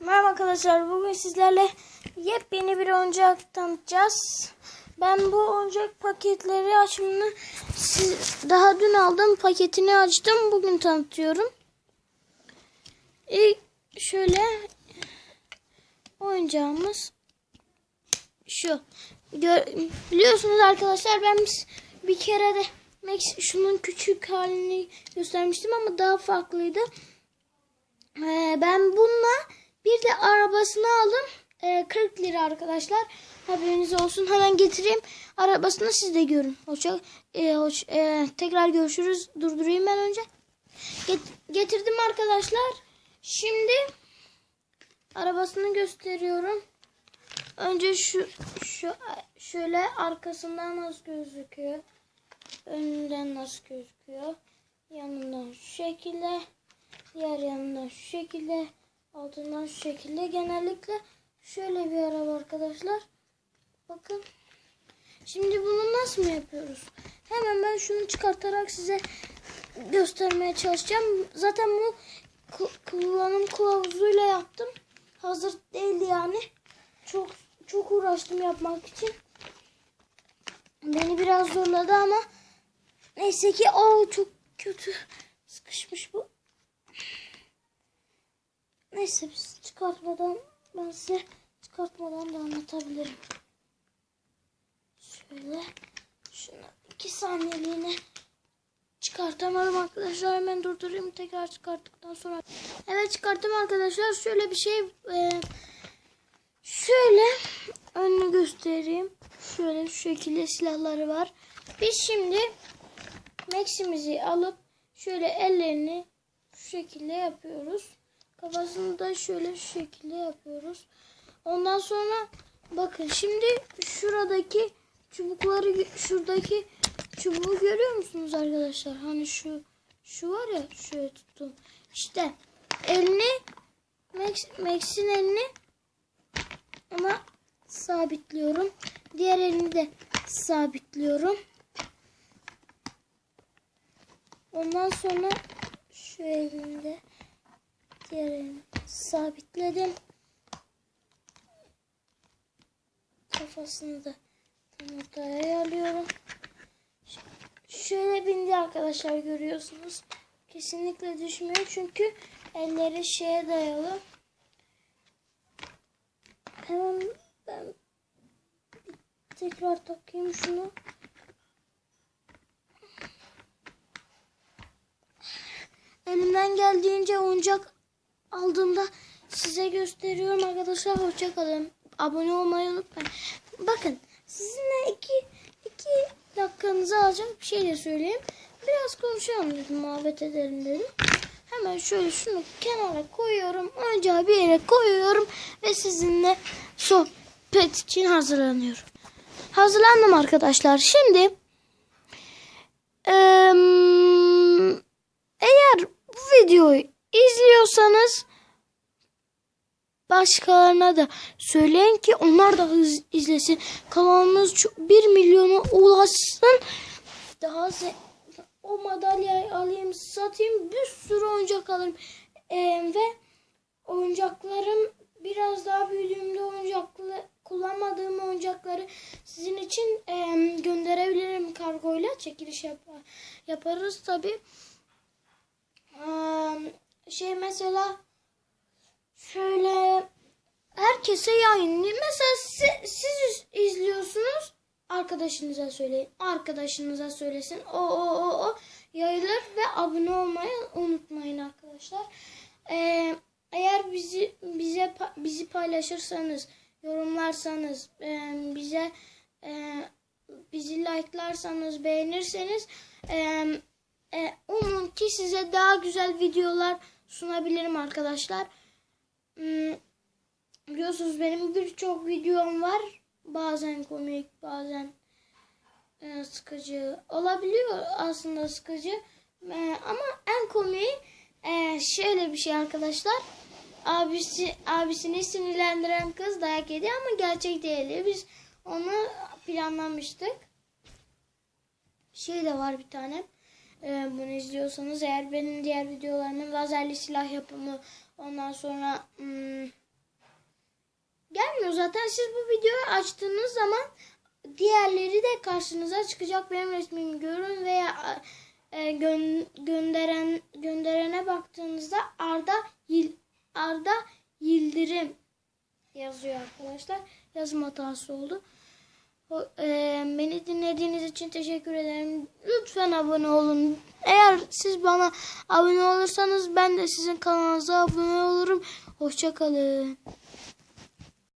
Merhaba arkadaşlar. Bugün sizlerle yepyeni bir oyuncak tanıtacağız. Ben bu oyuncak paketleri açımını siz- daha dün aldım. Paketini açtım. Bugün tanıtıyorum. İlk şöyle oyuncağımız şu. Gö- biliyorsunuz arkadaşlar ben bir, kere de Max şunun küçük halini göstermiştim ama daha farklıydı. Ee, ben bununla arabasını aldım. Ee, 40 lira arkadaşlar. Haberiniz olsun. Hemen getireyim. Arabasını siz de görün. Hoşça e, hoş, e, tekrar görüşürüz. Durdurayım ben önce. Get- getirdim arkadaşlar. Şimdi arabasını gösteriyorum. Önce şu şu şöyle arkasından nasıl gözüküyor? Önünden nasıl gözüküyor? Yanından şu şekilde. Diğer yanından şu şekilde. Altından şu şekilde. Genellikle şöyle bir araba arkadaşlar. Bakın. Şimdi bunu nasıl mı yapıyoruz? Hemen ben şunu çıkartarak size göstermeye çalışacağım. Zaten bu ku- kullanım kılavuzuyla yaptım. Hazır değildi yani. Çok çok uğraştım yapmak için. Beni biraz zorladı ama neyse ki o çok kötü sıkışmış bu. Neyse biz çıkartmadan ben size çıkartmadan da anlatabilirim. Şöyle şunu iki saniyeliğine çıkartamadım arkadaşlar. Hemen durdurayım tekrar çıkarttıktan sonra. Evet çıkarttım arkadaşlar. Şöyle bir şey e, şöyle önünü göstereyim. Şöyle şu şekilde silahları var. Biz şimdi Max'imizi alıp şöyle ellerini şu şekilde yapıyoruz. Kafasını da şöyle şu şekilde yapıyoruz. Ondan sonra bakın şimdi şuradaki çubukları şuradaki çubuğu görüyor musunuz arkadaşlar? Hani şu şu var ya şöyle tuttum. İşte elini Max, elini ama sabitliyorum. Diğer elini de sabitliyorum. Ondan sonra şu elinde diğer elini sabitledim. Kafasını da tam ortaya ayarlıyorum. Şöyle bindi arkadaşlar görüyorsunuz. Kesinlikle düşmüyor çünkü elleri şeye dayalı. Hemen ben tekrar takayım şunu. Elimden geldiğince oyuncak aldığımda size gösteriyorum arkadaşlar. Hoşçakalın. Abone olmayı unutmayın. Bakın sizinle iki, iki dakikanızı alacak bir şey de söyleyeyim. Biraz konuşalım dedim. Muhabbet edelim dedim. Hemen şöyle şunu kenara koyuyorum. Oyuncağı bir yere koyuyorum. Ve sizinle sohbet için hazırlanıyorum. Hazırlandım arkadaşlar. Şimdi eğer bu videoyu izliyorsanız başkalarına da söyleyin ki onlar da iz- izlesin. Kanalımız çok- 1 milyona ulaşsın. Daha o madalyayı alayım satayım bir sürü oyuncak alırım. Ee, ve oyuncaklarım biraz daha büyüdüğümde oyuncaklı kullanmadığım oyuncakları sizin için em, gönderebilirim kargoyla çekiliş yap yaparız tabi şey mesela şöyle herkese yayınlayın. Mesela siz, siz izliyorsunuz arkadaşınıza söyleyin. Arkadaşınıza söylesin. O o o o yayılır ve abone olmayı unutmayın arkadaşlar. Ee, eğer bizi bize bizi paylaşırsanız, yorumlarsanız, e, bize e, bizi like'larsanız, beğenirseniz e, e, umun ki size daha güzel videolar sunabilirim arkadaşlar. Hmm, biliyorsunuz benim birçok videom var. Bazen komik, bazen e, sıkıcı olabiliyor aslında sıkıcı. E, ama en komiği e, şöyle bir şey arkadaşlar. Abisi abisini sinirlendiren kız dayak yedi ama gerçek değildi. Biz onu planlamıştık. Şey de var bir tane. Ee, bunu izliyorsanız eğer benim diğer videolarımın lazerli silah yapımı ondan sonra hmm, gelmiyor zaten. Siz bu videoyu açtığınız zaman diğerleri de karşınıza çıkacak. Benim resmimi görün veya e, gön- gönderen gönderene baktığınızda Arda Yil- Arda Yıldırım yazıyor arkadaşlar. Yazım hatası oldu. E, beni dinlediğiniz için teşekkür ederim. Lütfen abone olun. Eğer siz bana abone olursanız ben de sizin kanalınıza abone olurum. Hoşçakalın.